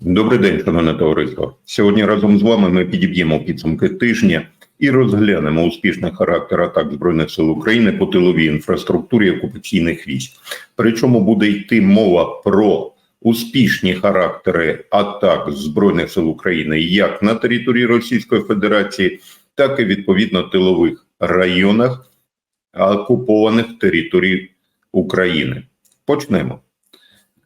Добрий день, шановне товариство. Сьогодні разом з вами ми підіб'ємо підсумки тижня і розглянемо успішний характер атак збройних сил України по тиловій інфраструктурі окупаційних військ. Причому буде йти мова про успішні характери атак збройних сил України як на території Російської Федерації, так і відповідно тилових районах окупованих територій України. Почнемо.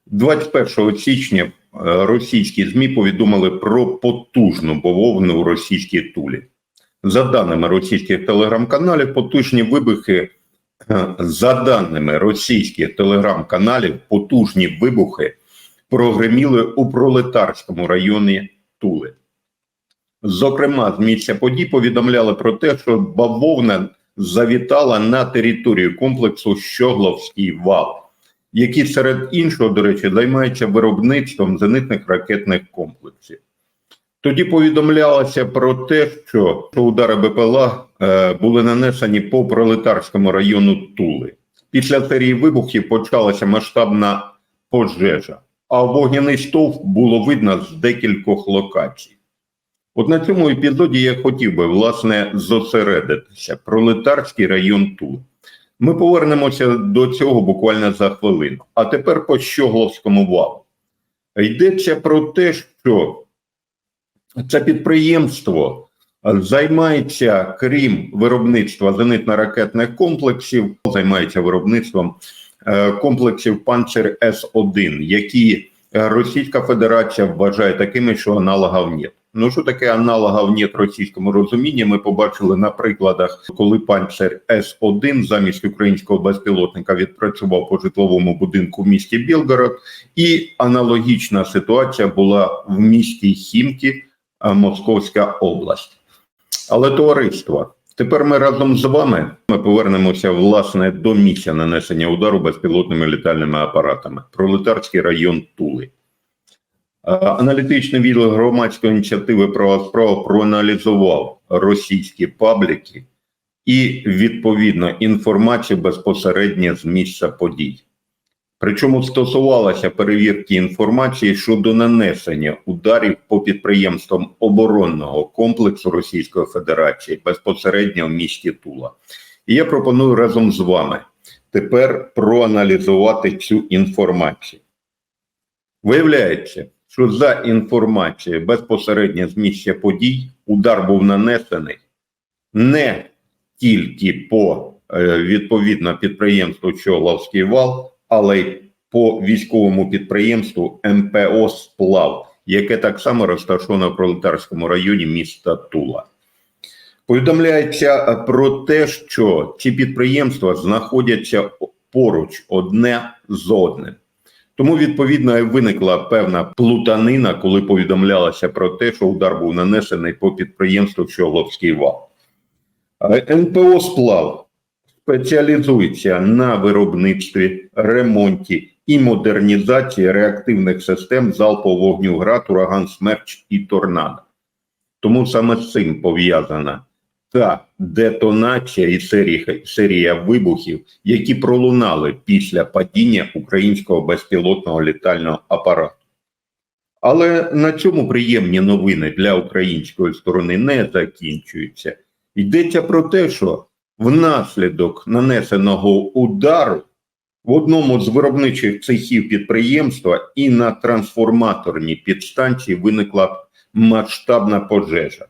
21 січня російські ЗМІ повідомили про потужну бавовну у російській тулі. За даними російських телеграм-каналів, потужні вибухи, е, за даними російських телеграм-каналів, потужні вибухи прогреміли у пролетарському районі Тули. Зокрема, з місця подій повідомляли про те, що бавовна завітала на територію комплексу Щогловський вал які серед іншого, до речі, займаються виробництвом зенитних ракетних комплексів. Тоді повідомлялося про те, що удари БПЛА е, були нанесені по пролетарському району Тули. Після серії вибухів почалася масштабна пожежа, а вогняний стовп було видно з декількох локацій. От на цьому епізоді я хотів би власне зосередитися пролетарський район Тули. Ми повернемося до цього буквально за хвилину. А тепер по Щогловському валу. Йдеться про те, що це підприємство займається, крім виробництва зенитно-ракетних комплексів, займається виробництвом е, комплексів Панцер С-1, які Російська Федерація вважає такими, що аналогів нет. Ну, що таке аналога в нет російському розумінні? Ми побачили на прикладах, коли панцер С 1 замість українського безпілотника відпрацював по житловому будинку в місті Білгород, і аналогічна ситуація була в місті Хімкі, Московська область. Але товариство. Тепер ми разом з вами ми повернемося власне до місця нанесення удару безпілотними літальними апаратами. Пролетарський район Тули. Аналітичний відділ громадської ініціативи права справа проаналізував російські пабліки і відповідно інформацію безпосередньо з місця подій. Причому стосувалося перевірки інформації щодо нанесення ударів по підприємствам оборонного комплексу Російської Федерації безпосередньо в місті Тула. І я пропоную разом з вами тепер проаналізувати цю інформацію. Виявляється, що за інформацією безпосередньо з місця подій удар був нанесений не тільки по е, відповідно підприємству Чоловський вал, але й по військовому підприємству МПО Сплав, яке так само розташоване в пролетарському районі міста Тула. Повідомляється про те, що ці підприємства знаходяться поруч одне з одним. Тому відповідно виникла певна плутанина, коли повідомлялося про те, що удар був нанесений по підприємству Чогловський вал. НПО сплав спеціалізується на виробництві, ремонті і модернізації реактивних систем залпового вогню град, ураган, смерч і торнадо. Тому саме з цим пов'язана та детонація і серія, серія вибухів, які пролунали після падіння українського безпілотного літального апарату. Але на цьому приємні новини для української сторони не закінчуються. Йдеться про те, що внаслідок нанесеного удару в одному з виробничих цехів підприємства і на трансформаторній підстанції виникла масштабна пожежа.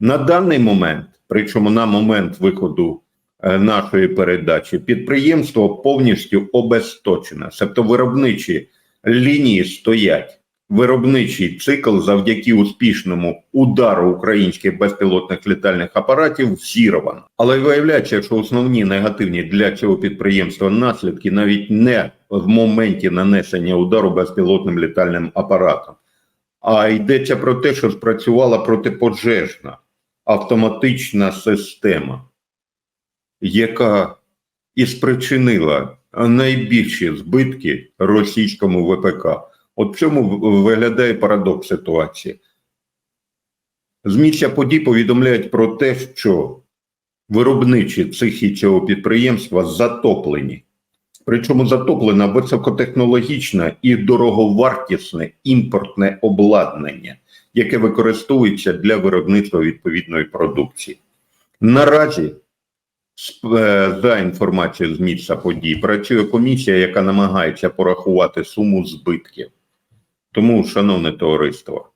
На даний момент, причому на момент виходу е, нашої передачі, підприємство повністю обесточене, тобто виробничі лінії стоять. Виробничий цикл завдяки успішному удару українських безпілотних літальних апаратів зірвано. Але виявляється, що основні негативні для цього підприємства наслідки навіть не в моменті нанесення удару безпілотним літальним апаратом, а йдеться про те, що спрацювала протипожежна автоматична система, яка і спричинила найбільші збитки російському ВПК. От в цьому виглядає парадокс ситуації. З місця подій повідомляють про те, що виробничі цехи цього підприємства затоплені. Причому затоплено високотехнологічне і дороговартісне імпортне обладнання, яке використовується для виробництва відповідної продукції. Наразі, е, за інформацією з місця подій, працює комісія, яка намагається порахувати суму збитків. Тому, шановне товариство,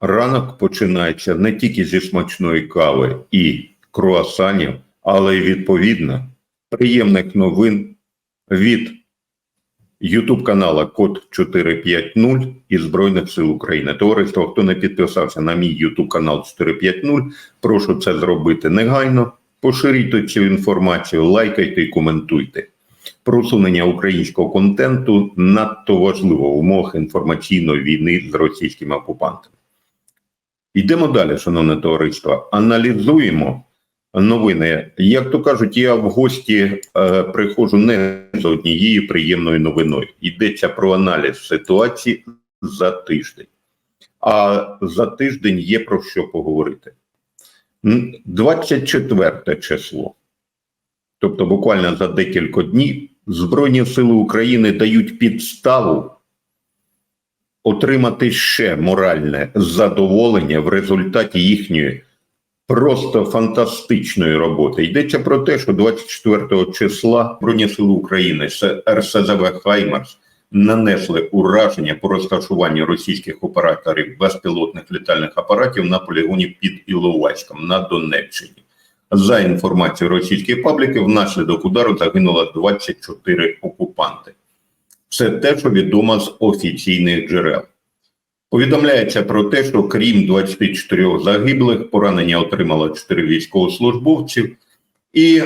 ранок починається не тільки зі смачної кави і круасанів, але й відповідно приємних новин від YouTube канала Код 450 і Збройних сил України. Товариство, хто не підписався на мій YouTube канал 450, прошу це зробити негайно. Поширюйте цю інформацію, лайкайте і коментуйте. Просунення українського контенту надто важливо в умовах інформаційної війни з російськими окупантами. Йдемо далі, шановне товариство. Аналізуємо новини. Як то кажуть, я в гості е, приходжу не з однією приємною новиною. Йдеться про аналіз ситуації за тиждень. А за тиждень є про що поговорити. 24 число. Тобто, буквально за декілька днів Збройні Сили України дають підставу отримати ще моральне задоволення в результаті їхньої просто фантастичної роботи. Йдеться про те, що 24 числа Збройні України з РСЗВ Хаймарс нанесли ураження по розташуванню російських операторів безпілотних літальних апаратів на полігоні під Іловайськом на Донеччині. За інформацією російських пабліків, внаслідок удару загинуло 24 окупанти. Це те, що відомо з офіційних джерел. Повідомляється про те, що крім 24 загиблих, поранення отримало 4 військовослужбовців, і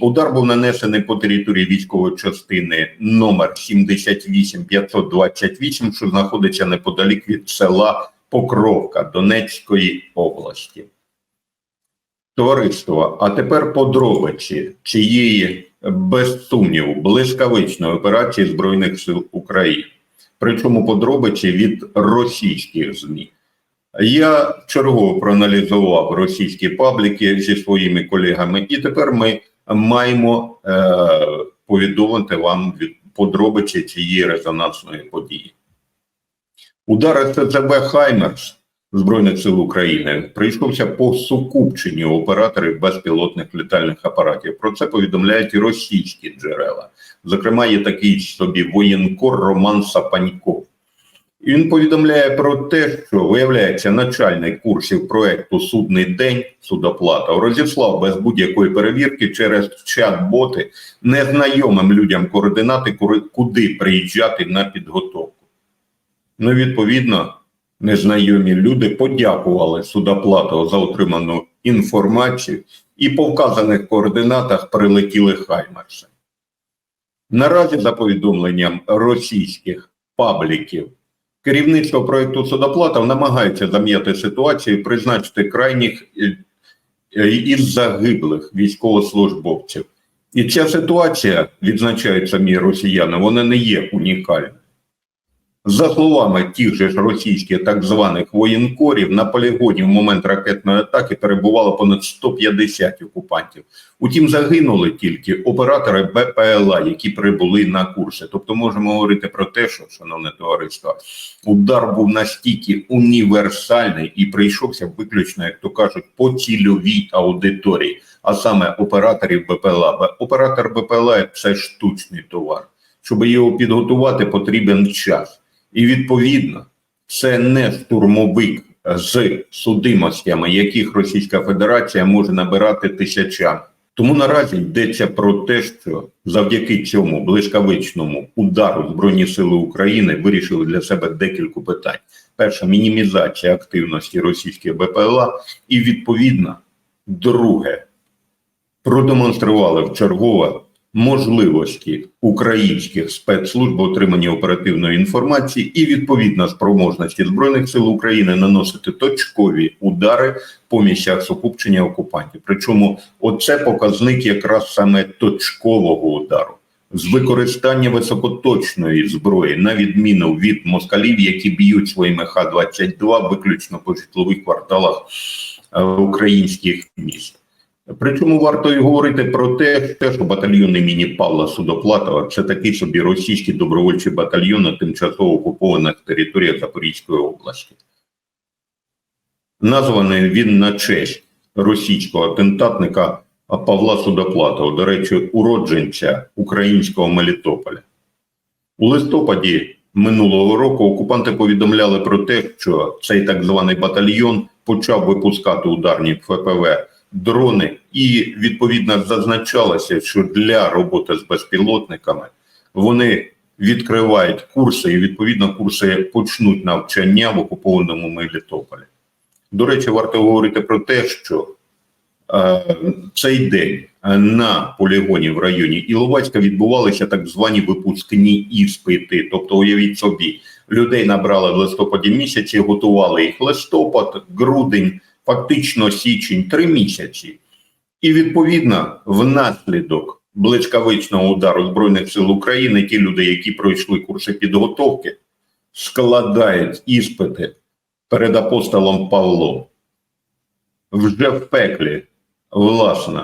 удар був нанесений по території військової частини номер 78528, що знаходиться неподалік від села Покровка Донецької області. Товариство, а тепер подробиці цієї без сумніву блискавичної операції Збройних сил України. Причому подробиці від російських ЗМІ. Я чергово проаналізував російські пабліки зі своїми колегами, і тепер ми маємо е, повідомити вам від подробиці цієї резонансної події. Удари ТЦБ Хаймерс Збройних сил України прийшовся по сукупченню операторів безпілотних літальних апаратів. Про це повідомляють і російські джерела. Зокрема, є такий собі воєнкор Роман Сапаньков. І він повідомляє про те, що виявляється начальник курсів проекту Судний день судоплата розіслав без будь-якої перевірки через чат-боти незнайомим людям координати, куди приїжджати на підготовку. Ну, відповідно, незнайомі люди подякували судоплату за отриману інформацію і по вказаних координатах прилетіли Хаймерси. Наразі, за повідомленням російських пабліків, керівництво проєкту судоплата намагається зам'яти ситуацію і призначити крайніх е, е, із загиблих військовослужбовців. І ця ситуація, відзначають самі росіяни, вона не є унікальною. За словами тих же ж російських так званих воєнкорів, на полігоні в момент ракетної атаки перебувало понад 150 окупантів. Утім, загинули тільки оператори БПЛА, які прибули на курси. Тобто, можемо говорити про те, що, шановне товариство, удар був настільки універсальний і прийшовся виключно, як то кажуть, по цільовій аудиторії, а саме операторів БПЛА. Оператор БПЛА це штучний товар. Щоб його підготувати, потрібен час. І відповідно, це не штурмовик з судимостями, яких Російська Федерація може набирати тисячами. Тому наразі йдеться про те, що завдяки цьому блискавичному удару Збройні Сили України вирішили для себе декілька питань: перше мінімізація активності російських БПЛА, і відповідно, друге, продемонстрували вчергове можливості українських спецслужб в отриманні оперативної інформації і відповідна спроможності збройних сил України наносити точкові удари по місцях сукупчення окупантів. Причому оце показник якраз саме точкового удару. З використання високоточної зброї, на відміну від москалів, які б'ють своїми Х-22 виключно по житлових кварталах е, українських міст. Причому варто й говорити про те, що батальйон імені Павла Судоплатова це такий собі російський добровольчий батальйон на тимчасово окупованих територіях Запорізької області. Названий він на честь російського атентатника Павла Судоплатова, до речі, уродженця українського Мелітополя. У листопаді минулого року окупанти повідомляли про те, що цей так званий батальйон почав випускати ударні ФПВ дрони, і відповідно зазначалося, що для роботи з безпілотниками вони відкривають курси, і відповідно курси почнуть навчання в окупованому Мелітополі. До речі, варто говорити про те, що е, цей день на полігоні в районі Іловайська відбувалися так звані випускні іспити. Тобто, уявіть собі, людей набрали в листопаді місяці, готували їх листопад, грудень, фактично січень, три місяці. І відповідно, внаслідок блискавичного удару Збройних сил України, ті люди, які пройшли курси підготовки, складають іспити перед апостолом Павлом. Вже в пеклі, власне,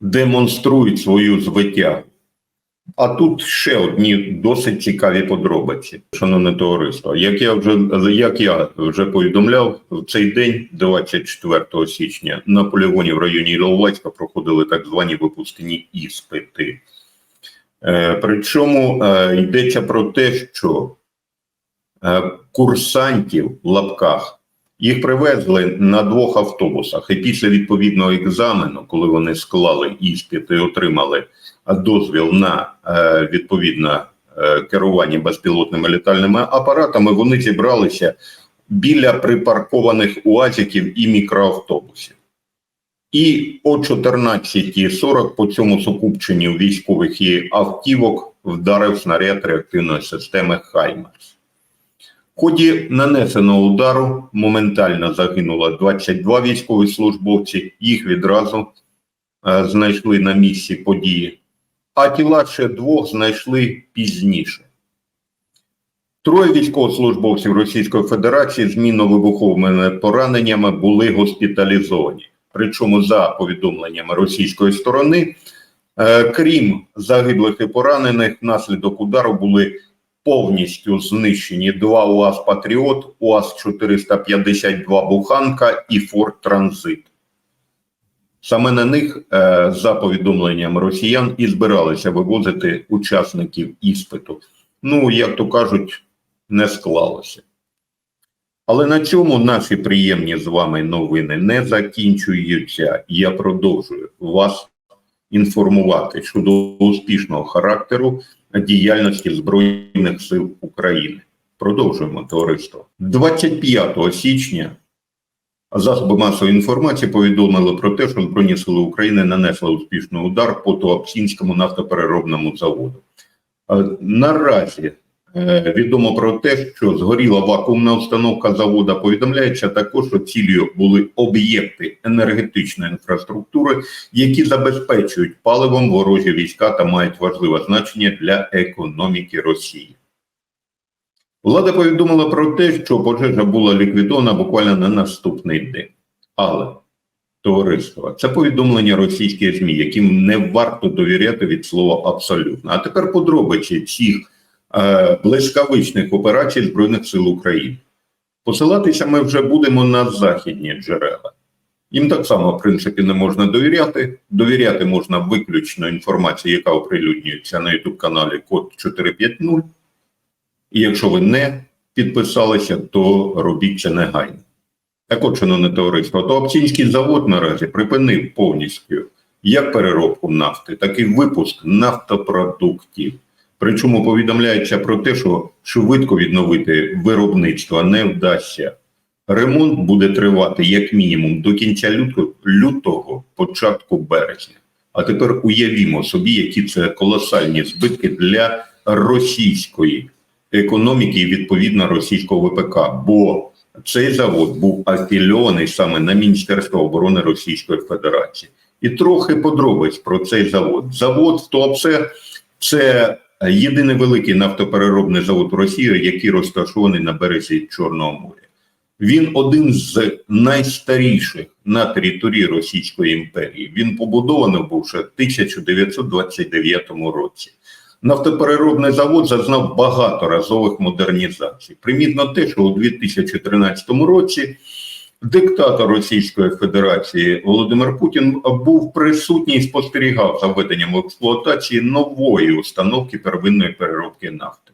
демонструють свою звитягу. А тут ще одні досить цікаві подробиці, шановне товариство. Як я вже як я вже повідомляв, в цей день, 24 січня, на полігоні в районі Іловайська проходили так звані випускні іспити. Е, причому е, йдеться про те, що е, курсантів в лапках їх привезли на двох автобусах, і після відповідного екзамену, коли вони склали іспит і отримали дозвіл на е, відповідне е, керування безпілотними літальними апаратами, вони зібралися біля припаркованих уазиків і мікроавтобусів. І о 14.40 по цьому сукупченню військових і автівок вдарив снаряд реактивної системи Хаймерс. Ході нанесеного удару моментально загинуло 22 військові службовці, їх відразу е, знайшли на місці події, а тіла ще двох знайшли пізніше. Троє військовослужбовців Російської Федерації з мінно-вибуховими пораненнями були госпіталізовані. Причому, за повідомленнями російської сторони, е, крім загиблих і поранених, внаслідок удару були повністю знищені два УАЗ Патріот, УАЗ 452 Буханка і Форт Транзит. Саме на них, е, за повідомленням росіян, і збиралися вивозити учасників іспиту. Ну, як то кажуть, не склалося. Але на цьому наші приємні з вами новини не закінчуються. Я продовжую вас інформувати щодо успішного характеру діяльності Збройних сил України. Продовжуємо товариство 25 січня. Засоби масової інформації повідомили про те, що Збройні сили України нанесли успішний удар по Туапсінському нафтопереробному заводу. Е, Наразі відомо про те, що згоріла вакуумна установка завода. Повідомляється також, що цілею були об'єкти енергетичної інфраструктури, які забезпечують паливом ворожі війська та мають важливе значення для економіки Росії. Влада повідомила про те, що пожежа була ліквідована буквально на наступний день. Але товариство це повідомлення російських ЗМІ, яким не варто довіряти від слова абсолютно. А тепер подробиці цих е, блискавичних операцій Збройних сил України. Посилатися ми вже будемо на західні джерела. Їм так само, в принципі, не можна довіряти. Довіряти можна виключно інформації, яка оприлюднюється на youtube каналі Код 450. І якщо ви не підписалися, то робіть це негайно. Так от, шановне товариство, то Оптінський завод наразі припинив повністю як переробку нафти, так і випуск нафтопродуктів. Причому повідомляється про те, що швидко відновити виробництво не вдасться. Ремонт буде тривати як мінімум до кінця лютого, лютого початку березня. А тепер уявімо собі, які це колосальні збитки для російської економіки і відповідно російського ВПК. Бо цей завод був афільований саме на Міністерство оборони Російської Федерації. І трохи подробиць про цей завод. Завод в Туапсе – це єдиний великий нафтопереробний завод в Росії, який розташований на березі Чорного моря. Він один з найстаріших на території Російської імперії. Він побудований був ще в 1929 році. Нафтопереробний завод зазнав багаторазових модернізацій. Примітно те, що у 2013 році диктатор Російської Федерації Володимир Путін був присутній і спостерігав за введенням експлуатації нової установки первинної переробки нафти.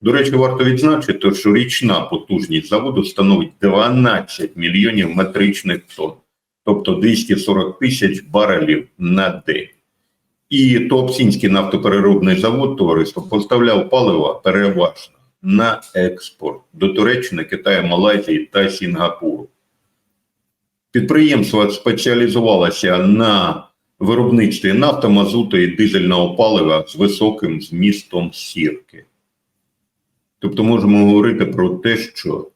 До речі, варто відзначити, що річна потужність заводу становить 12 мільйонів метричних тонн, тобто 240 тисяч барелів на день. І Туапсінський нафтопереробний завод товариство поставляв паливо переважно на експорт до Туреччини, Китаю, Малайзії та Сінгапуру. Підприємство спеціалізувалося на виробництві нафта, мазуту і дизельного палива з високим змістом сірки. Тобто можемо говорити про те, що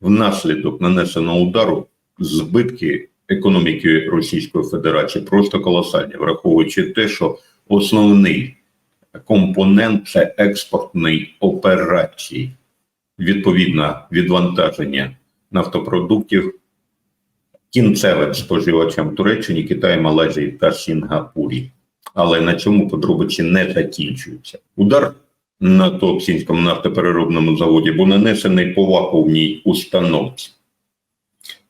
внаслідок нанесеного удару збитки економіки Російської Федерації просто колосальні, враховуючи те, що основний компонент це експортний операції, відповідно відвантаження нафтопродуктів кінцевим споживачам Туреччині, Китаю, Малайзії та Сінгапурі. Але на цьому подробиці не закінчуються. Удар на Топсінському нафтопереробному заводі був нанесений по вакуумній установці.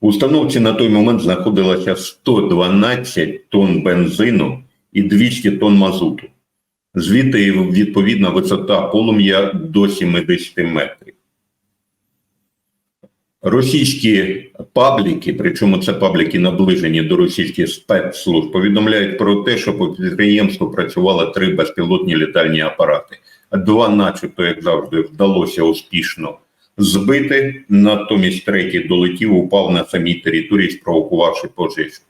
У установці на той момент знаходилося 112 тонн бензину і 200 тонн мазуту. Звідти відповідна висота полум'я до 70 метрів. Російські пабліки, причому це пабліки наближені до російських спецслужб, повідомляють про те, що по підприємству працювали три безпілотні літальні апарати. Два, начебто, як завжди, вдалося успішно збити, натомість третій долетів, упав на самій території, спровокувавши пожежу.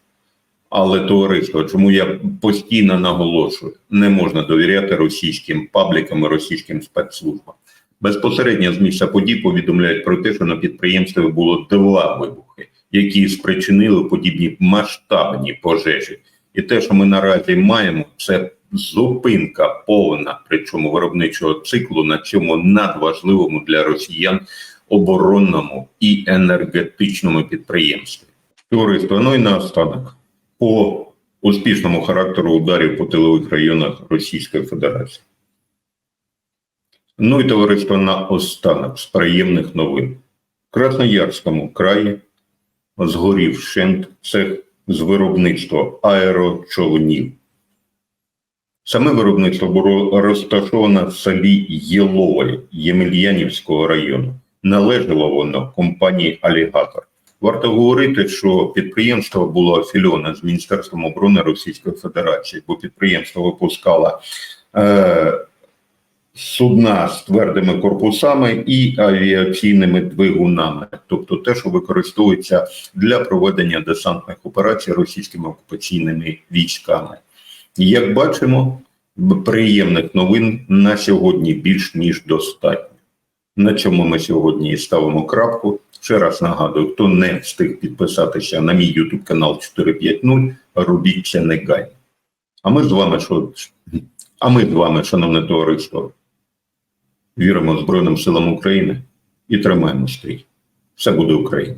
Але товариство, чому я постійно наголошую, не можна довіряти російським паблікам і російським спецслужбам. Безпосередньо з місця подій повідомляють про те, що на підприємстві було два вибухи, які спричинили подібні масштабні пожежі. І те, що ми наразі маємо, це зупинка повна, причому виробничого циклу на цьому надважливому для росіян оборонному і енергетичному підприємстві. Товариство, ну і наостанок по успішному характеру ударів по тилових районах Російської Федерації. Ну і товариство наостанок з приємних новин. В Красноярському краї згорів шент цех з виробництва аерочовнів. Саме виробництво було розташоване в селі Єлове Ємельянівського району. Належало воно компанії Алігатор. Варто говорити, що підприємство було афільоване з Міністерством оборони Російської Федерації, бо підприємство випускало е, судна з твердими корпусами і авіаційними двигунами, тобто те, що використовується для проведення десантних операцій російськими окупаційними військами. Як бачимо, приємних новин на сьогодні більш ніж достатньо. На чому ми сьогодні ставимо крапку. Ще раз нагадую, хто не встиг підписатися на мій YouTube канал 450, робіть це негайно. А ми з вами, що а ми з вами, шановне товариство, віримо Збройним силам України і тримаємо стрій. Все буде Україна.